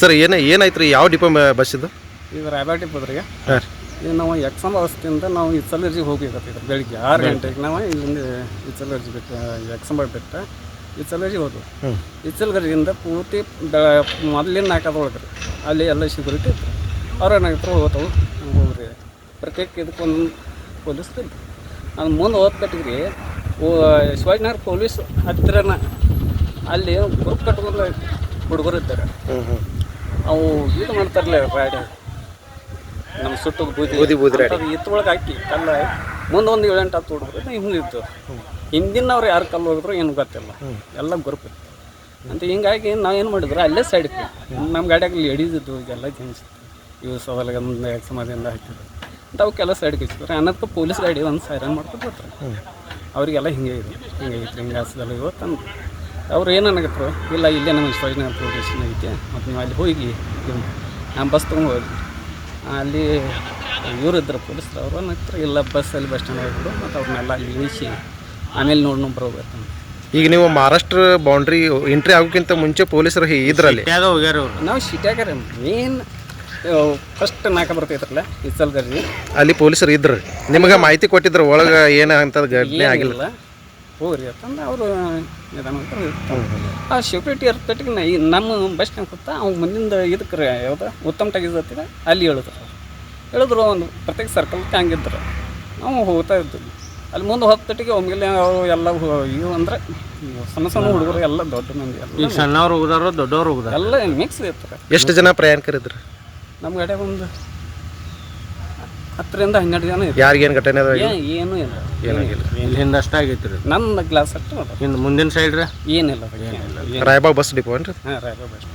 Sir ಏನ ಏನಾಯ್ತು ರೀ? ಯಾವ ಡಿಪೋ ಬಸ್ ಇದು? ಇದು ರಾಯಬಾಗ್ ರೀ. ಹಾಂ ಇದು ನಾವು ಎಕ್ಸಾಮ್ ಅವಸ್ಥೆಯಿಂದ ನಾವು ಇಚ್ಚಲರ್ಜಿಗೆ ಹೋಗ್ಬೇಕಾಗ್ತದೆ ಬೆಳಿಗ್ಗೆ ಆರು ಗಂಟೆಗೆ. ನಾವು ಇಲ್ಲಿಂದ ಇಚ್ಚಲರ್ಜಿ ಬಿಟ್ಟು ಎಕ್ಸಾಮ್ ಬಿಟ್ಟು ಇಚ್ಚಲರ್ಜಿ ಹೋದ್ವು. ಹ್ಞೂ ಇಚ್ಚಲಗರ್ಜಿಯಿಂದ ಪೂರ್ತಿ ಬೆ ಮೊದಲಿನ ನಾಲ್ಕದೊಳಗೆ ರೀ. ಅಲ್ಲಿ ಎಲ್ಲ ಸೆಕ್ಯೂರಿಟಿ ಇತ್ತು. ಅವ್ರ ಏನಾಗಿತ್ತು ಹೋಗ್ತಾವು ಹೋಗ್ರಿ. ಪ್ರತ್ಯೇಕ ಇದಕ್ಕೊಂದು ಪೊಲೀಸ್ ಇತ್ತು ಅದು ಮುಂದೆ ಓದ್ಕಟ್ಟಿಗ್ರಿ ಓ ಶಿವಾಜಿನಗರ ಪೊಲೀಸ್ ಹತ್ತಿರನ ಅಲ್ಲಿ ಗ್ರೂಪ್ ಕಟ್ಕೊಂಡು ಹುಡುಗರು ಇದ್ದಾರೆ. ಹ್ಞೂ ಹ್ಞೂ ಅವು ಇದು ಮಾಡ್ತಾರಲ್ಲ ರಾಡಿ ನಮ್ಮ ಸುಟ್ಟು ಬೂದಿ. ಬೂದಿ ಬೂದಿ ಇತ್ತೊಳಗೆ ಹಾಕಿ ಕಲ್ಲ ಮುಂದೆ ಒಂದು ಏಳೆಂಟು ಹತ್ತು ಹುಡುಗರು ಹಿಂಗೆ ಇತ್ತು. ಹಿಂದಿನವ್ರು ಯಾರು ಕಲ್ಲು ಹೋಗಿದ್ರು ಏನು ಗೊತ್ತಿಲ್ಲ. ಎಲ್ಲ ಗುರುಪು ಅಂತ ಹಿಂಗಾಗಿ ನಾವು ಏನು ಮಾಡಿದ್ರು ಅಲ್ಲೇ ಸೈಡ್ ನಮ್ಮ ಗಾಡಿಯಾಗ ಲೇಡೀಸ್ ಇದ್ದು ಎಲ್ಲ ಜೆಂಟ್ಸ್ ಇವು ಸವಾಲಗಂದ ಸಮಾಧಿಯಿಂದ ಹಾಕಿದ್ರು. ಅಂತ ಅವಕ್ಕೆಲ್ಲ ಸೈಡ್ ಇಚ್ಚಿದ್ರು ಅನ್ನೋದಕ್ಕೆ ಪೊಲೀಸ್ ಗಾಡಿ ಒಂದು ಸೈರನ್ ಮಾಡ್ಕೊಂಡು ಬರ್ತಾರೆ ಅವರಿಗೆಲ್ಲ ಹಿಂಗೆ ಇದೆ. ಹಿಂಗೆ ಐತ್ರಿ ಹಿಂಗೆ ಹಾಸದಲ್ಲಿ ಇವತ್ತು ಅಂದ್ರು ಅವ್ರು ಏನು ಅನ್ನಕತ್ರು ಇಲ್ಲ ಇಲ್ಲೇ ನಮಗೆ ಸ್ವಜ್ಞಾನ ಪೊಲೀಸ್ ಸ್ಟೇಷನ್ ಐತೆ. ಮತ್ತು ನೀವು ಅಲ್ಲಿ ಹೋಗಿ ನಾನು ಬಸ್ ತೊಗೊಂಡು ಅಲ್ಲಿ ಇವರು ಇದ್ರು ಪೊಲೀಸರು ಅವರು ಅನ್ನತ್ರು ಇಲ್ಲ ಬಸ್ಸಲ್ಲಿ ಬಸ್ ಸ್ಟ್ಯಾಂಡ್ ಹೋಗ್ಬಿಡು ಮತ್ತು ಅವ್ರನ್ನೆಲ್ಲ ಅಲ್ಲಿ ಇಳಿಸಿ ಆಮೇಲೆ ನೋಡಿ ಬರ್ಬೇಕು ಈಗ ನೀವು ಮಹಾರಾಷ್ಟ್ರ ಬೌಂಡ್ರಿ ಎಂಟ್ರಿ ಆಗೋಕ್ಕಿಂತ ಮುಂಚೆ ಪೊಲೀಸರು ಇದ್ರಲ್ಲಿ? ಹೋಗ್ಯಾರ ಅವ್ರು. ನಾವು ಸಿಟ್ಯಾಗಾರ ಮೇನ್ ಫಸ್ಟ್ ನಾಕ ಬರ್ತೈತ್ರಲ್ಲ ಇಚ್ಚಲ್ಗರ್ಜಿ ಅಲ್ಲಿ ಪೊಲೀಸರು ಇದ್ರು. ನಿಮಗೆ ಮಾಹಿತಿ ಕೊಟ್ಟಿದ್ರು ಒಳಗೆ ಏನು ಅಂತದ್ ಘಟನೆ ಆಗಿಲ್ಲ. ಹೋಗ್ರಿ ಅಂತಂದು ಅವರು ನಿಧಾನ ಆ ಸೆಕ್ಯೂರಿಟಿ ಇರ್ತಟ್ಟಿಗೆ ನಾ ಈ ನಮ್ಮ ಬಸ್ ಸ್ಟ್ಯಾಂಡ್ ಕೂತ ಅವ್ನು ಮುಂದಿಂದ ಇದಕ್ಕೆ ರೀ ಯಾವ್ದು? ಉತ್ತಮ ಟಗಿಸತ್ತಿರ ಅಲ್ಲಿ ಹೇಳಿದ್ರು. ಹೇಳಿದ್ರು ಒಂದು ಪ್ರತ್ಯೇಕ ಸರ್ಕಲ್ ಹಂಗಿದ್ರು. ನಾವು ಹೋಗ್ತಾ ಇದ್ವಿ. ಅಲ್ಲಿ ಮುಂದೆ ಹೊತ್ತಿಗೆ ಒಮ್ಮೆಲೆ ಅವರು ಎಲ್ಲ ಇವು ಅಂದ್ರೆ ಸಣ್ಣ ಸಣ್ಣ ಹುಡುಗರು ಎಲ್ಲ ದೊಡ್ಡ ಮಂದಿ ಈಗ ಸಣ್ಣವ್ರು ಹೋಗ್ದಾರ ದೊಡ್ಡವ್ರು ಹೋಗ್ದಾರ ಎಲ್ಲ ಮಿಕ್ಸ್ ಇರ್ತಾರೆ ಎಷ್ಟು ಜನ ಪ್ರಯಾಣಿಕರಿದ್ರು? ನಮ್ಮ ಗಾಡಿಯಾಗ ಒಂದು ಹತ್ತರಿಂದ ಹನ್ನೆರಡು ಜನ ಇದ್ರು ಯಾರಿಗೇನು ಘಟನೆ ಅದ ಏ- ಏನೂ ಇಲ್ಲ. ಏನಾಗಿಲ್ಲ. ಇಲ್ಲಿ ಹಿಂದೆ ಅಷ್ಟ ಆಗೈತಿ ರೀ ನನ್ನ ಗ್ಲಾಸ್ ಅಷ್ಟು. ಹಿಂದೆ ಮುಂದಿನ ಸೈಡ್ ರೀ? ಏನಿಲ್ಲ ಏನಿಲ್ಲ. ರಾಯಬಾಗ್ ಬಸ್ ಡಿಪೋ ಏನ್ರಿ ಹಾಂ ರಾಯಬಾಗ್ ಬಸ್